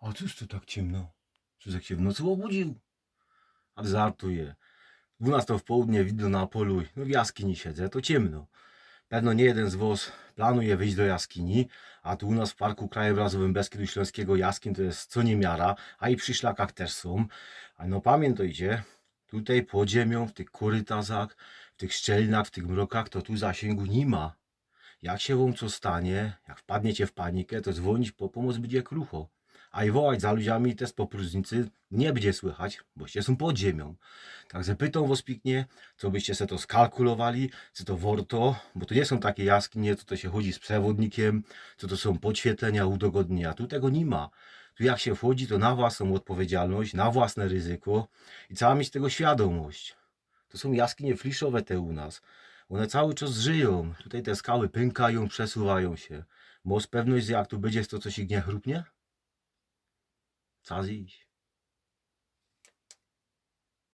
A cóż to tak ciemno? Czy jak się w nocy obudził? Ale żartuję. 12 w południe widzę na polu, no w jaskini siedzę, to ciemno. Pewno nie jeden z was planuje wyjść do jaskini, a tu u nas w Parku Krajobrazowym Beskidu Śląskiego jaskin to jest co niemiara, a i przy szlakach też są. A no pamiętajcie, tutaj pod ziemią, w tych korytarzach, w tych szczelinach, w tych mrokach, to tu zasięgu nie ma. Jak się wam co stanie, jak wpadniecie w panikę, to dzwonić po pomoc będzie krucho. A i wołać za ludziami też po próżnicy nie będzie słychać, boście są pod ziemią. Także pytam was piknie, co byście se to skalkulowali, co to warto, bo to nie są takie jaskinie, co to się chodzi z przewodnikiem, co to są podświetlenia, udogodnienia. Tu tego nie ma. Tu jak się wchodzi, to na własną odpowiedzialność, na własne ryzyko i trzeba mieć tego świadomość. To są jaskinie fliszowe te u nas. One cały czas żyją. Tutaj te skały pękają, przesuwają się. Masz pewność, że jak tu będzie, to coś ich nie chrupnie? Czas iść.